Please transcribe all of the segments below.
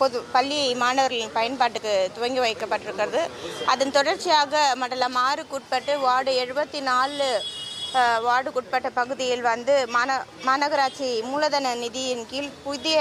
பொது பள்ளி மாணவர்களின் பயன்பாட்டுக்கு துவங்கி வைக்கப்பட்டிருக்கிறது. அதன் தொடர்ச்சியாக மண்டலம் ஆறுக்குட்பட்டு வார்டு எழுபத்தி நாலு வார்டுக்குட்பட்ட பகுதியில் வந்து மாந மாநகராட்சி மூலதன நிதியின் கீழ் புதிய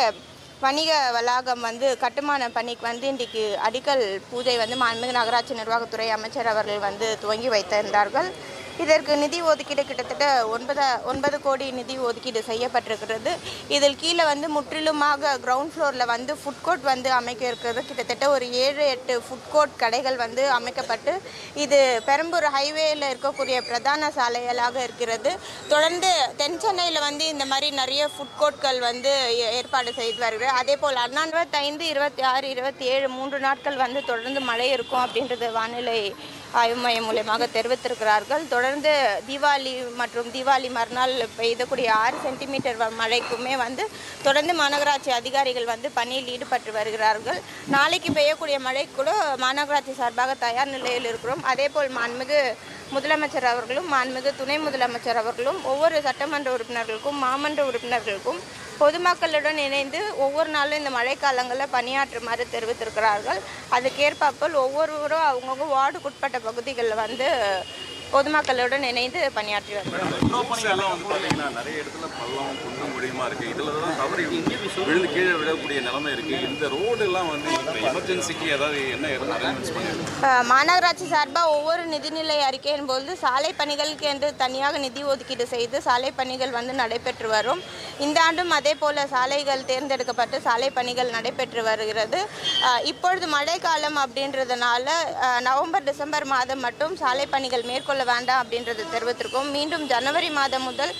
வணிக வளாகம் வந்து கட்டுமான பணிக்கு வந்து இன்றைக்கு அடிக்கல் பூஜை வந்து மாண்புமிகு நகராட்சி நிர்வாகத்துறை அமைச்சர் அவர்கள் வந்து துவங்கி வைத்திருந்தார்கள். இதற்கு நிதி ஒதுக்கீடு கிட்டத்தட்ட ஒன்பது ஒன்பது கோடி நிதி ஒதுக்கீடு செய்யப்பட்டிருக்கிறது. இதில் கீழே வந்து முற்றிலுமாக கிரவுண்ட் ஃப்ளோரில் வந்து ஃபுட் கோர்ட் வந்து அமைக்க இருக்கிறது. கிட்டத்தட்ட ஒரு ஏழு எட்டு ஃபுட் கோர்ட் கடைகள் வந்து அமைக்கப்பட்டு இது பெரம்பூர் ஹைவேயில் இருக்கக்கூடிய பிரதான சாலைகளாக இருக்கிறது. தொடர்ந்து தென் சென்னையில் வந்து இந்த மாதிரி நிறைய ஃபுட் கோர்ட்கள் வந்து ஏ- ஏற்பாடு செய்து வருகிறது. அதே போல் அண்ணா இருபத்தைந்து இருபத்தி ஆறு இருபத்தி ஏழு மூன்று நாட்கள் வந்து தொடர்ந்து மழை இருக்கும் அப்படின்றது வானிலை ஆய்வு மையம் மூலயமாக தெரிவித்திருக்கிறார்கள். தொடர்ந்து தீபாவளி மற்றும் தீபாவளி மறுநாள் பெய்யக்கூடிய ஆறு சென்டிமீட்டர் மழைக்குமே வந்து தொடர்ந்து மாநகராட்சி அதிகாரிகள் வந்து பணியில் ஈடுபட்டு வருகிறார்கள். நாளைக்கு பெய்யக்கூடிய மழை கூட மாநகராட்சி சார்பாக தயார் நிலையில் இருக்கிறோம். அதே போல் மாண்புமிகு முதலமைச்சர் அவர்களும் மாண்புமிகு துணை முதலமைச்சர் அவர்களும் ஒவ்வொரு சட்டமன்ற உறுப்பினர்களுக்கும் மாமன்ற உறுப்பினர்களுக்கும் பொதுமக்களுடன் இணைந்து ஒவ்வொரு நாளும் இந்த மழைக்காலங்களில் பணியாற்றுமாறு தெரிவித்திருக்கிறார்கள். அதுக்கேற்பாப்போல் ஒவ்வொருவரும் அவங்கவுங்க வார்டுக்குட்பட்ட பகுதிகளில் வந்து பொதுமக்களுடன் இணைந்து பணியாற்றி வருகிறார்கள் ரோட்ஸ் எல்லாம் வந்து பார்த்தீங்கன்னா நிறைய இடத்துல பள்ளம் குண்டும் குழியுமா இருக்கு. இதுல தான் தவறி விழுந்து கீழே விழக்கூடிய நிலைமை இருக்கு. இந்த ரோடு எல்லாம் வந்து இப்போ எமர்ஜென்சிக்கு ஏதாவது என்ன அரேஞ்ச்மெண்ட்ஸ் பண்ணிருக்கோம் அஹ் மாநகராட்சி சார்பாக ஒவ்வொரு நிதிநிலை அறிக்கையின் போது சாலை பணிகளுக்கு என்று தனியாக நிதி ஒதுக்கீடு செய்து சாலை பணிகள் வந்து நடைபெற்று வரும். இந்த ஆண்டும் அதே போல சாலைகள் தேர்ந்தெடுக்கப்பட்டு சாலை பணிகள் நடைபெற்று வருகிறது. இப்பொழுது மழைக்காலம் அப்படின்றதுனால நவம்பர் டிசம்பர் மாதம் மட்டும் சாலை பணிகள் மேற்கொள்ள வேண்டாம் அப்படின்றது தெரிவித்திருக்கோம். மீண்டும் ஜனவரி மாதம் முதல்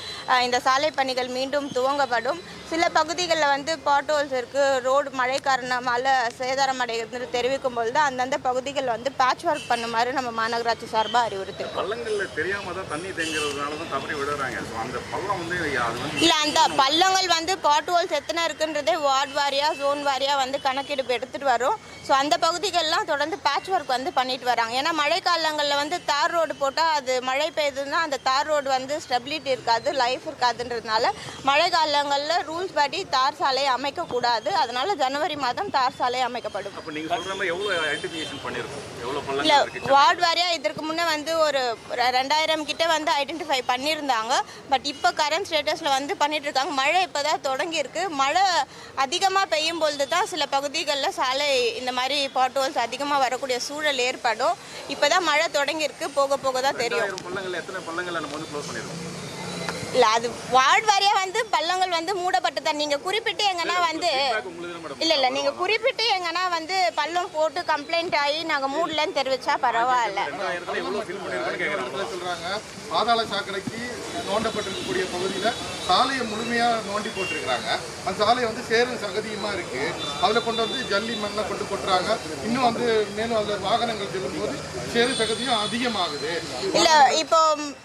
இந்த சாலை பணிகள் மீண்டும் துவங்கப்படும். சில பகுதிகளில் வந்து பாட்டோல்ஸ் இருக்குது ரோடு மழை காரணமால சேதாரம் அடைகிறது தெரிவிக்கும் பொழுது அந்தந்த பகுதிகள் வந்து பேட்ச் ஒர்க் பண்ணுமாறு நம்ம மாநகராட்சி சார்பாக அறிவுறுத்திருக்கோம். பள்ளங்கள்ல தெரியாம தான் தண்ணி தேங்குறதுனால தான் தவறி விழுறாங்க ஸோ அந்த பள்ளம் வந்து அது வந்து இல்லை அந்த பள்ளங்கள் வந்து பாட்ஹோல்ஸ் எத்தனை இருக்குன்றதே வார்டு வாரியாக ஜோன் வாரியாக வந்து கணக்கெடுப்பு எடுத்துகிட்டு வரும். ஸோ அந்த பகுதிகளெலாம் தொடர்ந்து பேட்ச் ஒர்க் வந்து பண்ணிட்டு வராங்க. ஏன்னா மழை காலங்களில் வந்து தார் ரோடு போட்டால் அது மழை பெய்யுதுன்னா அந்த தார் ரோடு வந்து ஸ்டெபிலிட்டி இருக்காது லைஃப் இருக்காதுன்றதுனால மழை காலங்களில் ரூல்ஸ் படி தார் சாலை அமைக்கக்கூடாது. அதனால ஜனவரி மாதம் தார் சாலை அமைக்கப்படும். இல்லை வார்டு வாரியாக இதற்கு முன்னே வந்து ஒரு ரெண்டாயிரம் கிட்ட வந்து ஐடென்டிஃபை பண்ணியிருந்தாங்க. பட் இப்போ கரண்ட் ஸ்டேட்டஸில் வந்து பண்ணிட்டு இருக்காங்க. மழை இப்போ தான் தொடங்கியிருக்கு. மழை அதிகமாக பெய்யும் பொழுது தான் சில பகுதிகளில் சாலை இந்த மாதிரி பாட்டோல்ஸ் அதிகமாக வரக்கூடிய சூழல் ஏற்படும். இப்போ தான் மழை தொடங்கியிருக்கு. போக போக தான் தெரியும். இல்லை அது வார்டு வாரியாக வந்து பள்ளங்கள் வந்து மூடப்பட்டு தான் நீங்கள் குறிப்பிட்டு எங்கன்னா வந்து இல்லை இல்லை நீங்கள் குறிப்பிட்டு எங்கன்னா வந்து பள்ளம் போட்டு கம்ப்ளைண்ட் ஆகி நாங்கள் மூடலன்னு தெரிவிச்சா பரவாயில்ல. பாதாள சாக்கடைக்கு நோண்டப்பட்டிருக்கக்கூடிய பகுதியில் சாலையை முழுமையாக நோண்டி போட்டிருக்கிறாங்க. அந்த சாலை வந்து சேரும் சகதியுமா இருக்கு. அதில் கொண்டு வந்து ஜல்லி மண்ணை கொண்டு கொட்டுறாங்க. இன்னும் வந்து மேலும் அதில் வாகனங்கள் செல்லும்போது சேரு சகதியும் அதிகமாகுது. இல்ல இப்போ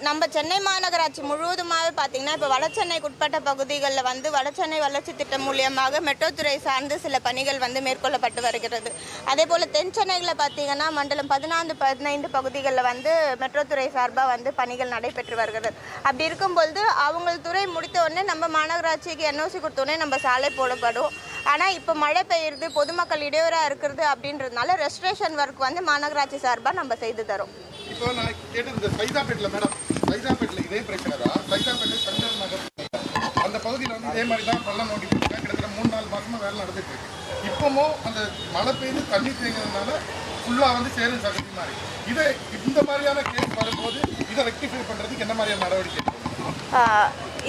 நம்ம சென்னை மாநகராட்சி முழுவதுமாவே பார்த்தீங்கன்னா இப்போ வடசென்னைக்கு உட்பட்ட பகுதிகளில் வந்து வடசென்னை வளர்ச்சி திட்டம் மூலியமாக மெட்ரோ துறை சார்ந்து சில பணிகள் வந்து மேற்கொள்ளப்பட்டு வருகிறது. அதே போல் தென் சென்னையில் பார்த்தீங்கன்னா மண்டலம் பதினான்கு பதினைந்து பகுதிகளில் வந்து மெட்ரோ துறை சார்பாக வந்து பணிகள் நடைபெற்று வருகிறது. அப்படி இருக்கும்பொழுது அவங்க துறை முடித்த உடனே நம்ம மாநகராட்சிக்கு என்ஓசி கொடுத்தோடனே நம்ம சாலை போடப்படும். ஆனால் இப்போ மழை பெய்யுறது பொதுமக்கள் இடையூறாக இருக்கிறது அப்படின்றதுனால ரெஸ்ட்ரேஷன் ஒர்க் வந்து மாநகராட்சி சார்பாக நம்ம செய்து தரோம். இப்போ நான் கேட்டது சைதாப்பேட்டில் மேடம். சைதாப்பேட்டில் இதே பிரச்சனை தான். சைதாப்பேட்டில் சங்கர் நகர் அந்த பகுதியில் வந்து இதே மாதிரி தான் பள்ளம் நோண்டி கிட்டத்தட்ட மூணு நாலு மாசமா வேலை நடந்துட்டு இருக்கு. இப்போவும் அந்த மழை பெய்து தண்ணி தேங்கிறதுனால ஃபுல்லாக வந்து சேரும் சகதி மாதிரி. இதை இந்த மாதிரியான கேஸ் வரும்போது இதை ரெக்டிஃபை பண்ணுறதுக்கு என்ன மாதிரியான நடவடிக்கை?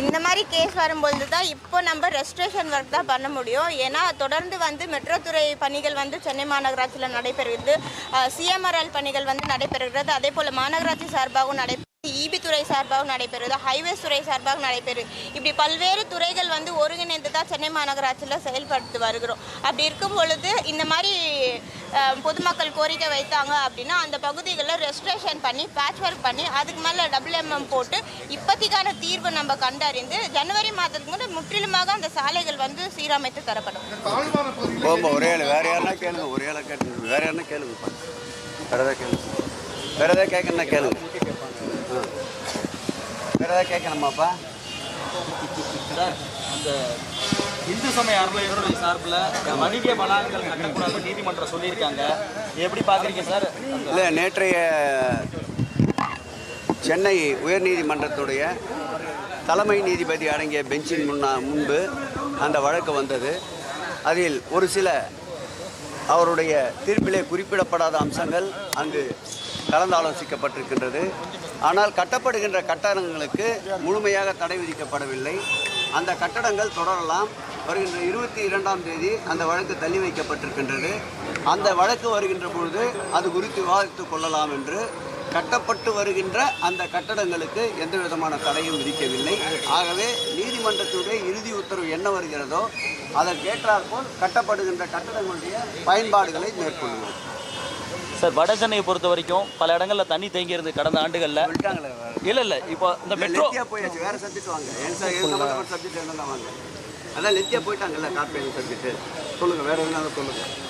இந்த மாதிரி கேஸ் வரும்பொழுது தான் இப்போ நம்ம ரெஸ்ட்ரேஷன் ஒர்க் தான் பண்ண முடியும். ஏன்னா தொடர்ந்து வந்து மெட்ரோ துறை பணிகள் வந்து சென்னை மாநகராட்சியில் நடைபெறுகிறது. சிஎம்ஆர்எல் பணிகள் வந்து நடைபெறுகிறது. அதே போல் மாநகராட்சி சார்பாகவும் நடைபெறுகிறது இபி துறை சார்பாகவும் நடைபெறுது ஹைவேஸ் துறை சார்பாக நடைபெறுது. இப்படி பல்வேறு துறைகள் வந்து ஒருங்கிணைந்து தான் சென்னை மாநகராட்சியில் செயல்படுத்தி வருகிறோம். அப்படி இருக்கும் பொழுது இந்த மாதிரி பொதுமக்கள் கோரிக்கை வைத்தாங்க அப்படின்னா அந்த பகுதிகளில் ரெஸ்ட்ரேஷன் பண்ணி பேட்ச் ஒர்க் பண்ணி அதுக்கு மேலே டபுள் எம்எம் போட்டு இப்போதைக்கான தீர்வு நம்ம கண்டறிந்து ஜனவரி மாதத்துக்கு முன்னாடி முற்றிலுமாக அந்த சாலைகள் வந்து சீரமைத்து தரப்படும். ஒரே ஆள். வேற யாருன்னா கேளுங்க ஒரே கேட்டுங்க வேற யாருன்னா கேளுங்கப்பா வேற ஏதாவது கேளுங்க. வேற ஏதாவது கேட்கணும்னா கேளுங்க. வேற ஏதாவது கேட்கணுமாப்பா? சார் அந்த இந்து சமய அறநிலையத்துறை சார்பில் வணிக வளாகங்கள் கட்டக்கூடாது நீதிமன்றம் சொல்லியிருக்காங்க. எப்படி பார்க்குறீங்க சார்? இல்லை நேற்றைய சென்னை உயர்நீதிமன்றத்துடைய தலைமை நீதிபதி அடங்கிய பெஞ்சின் முன்னா முன்பு அந்த வழக்கு வந்தது. அதில் ஒரு சில அவருடைய தீர்ப்பிலே குறிப்பிடப்படாத அம்சங்கள் அங்கு கலந்தாலோசிக்கப்பட்டிருக்கின்றது. ஆனால் கட்டப்படுகின்ற கட்டடங்களுக்கு முழுமையாக தடை விதிக்கப்படவில்லை. அந்த கட்டடங்கள் தொடரலாம். வருகின்ற இருபத்தி இரண்டாம் தேதி அந்த வழக்கு தள்ளி வைக்கப்பட்டிருக்கின்றது. அந்த வழக்கு வருகின்ற பொழுது அது குறித்து விவாதித்துக் கொள்ளலாம் என்று கட்டப்பட்டு வருகின்ற அந்த கட்டடங்களுக்கு எந்த விதமான தடையும் விதிக்கவில்லை. ஆகவே நீதிமன்றத்துடைய இறுதி உத்தரவு என்ன வருகிறதோ அதற்கேற்றாற்போல் கட்டப்படுகின்ற கட்டடங்களுடைய பயன்பாடுகளை மேற்கொள்வோம். சார் வட சென்னையை பொறுத்த வரைக்கும் பல இடங்கள்ல தண்ணி தேங்கி இருந்து கடந்த ஆண்டுகளில். இல்லை இல்லை இப்போ இந்த மெட்ரோ போயாச்சு வேற சப்ஜெக்ட் வாங்க. சப்ஜெக்ட் அதான் லெத்தியா போயிட்டாங்கல்ல கார்பரேட் சப்ஜெக்ட் சொல்லுங்க வேற என்ன சொல்லுங்க.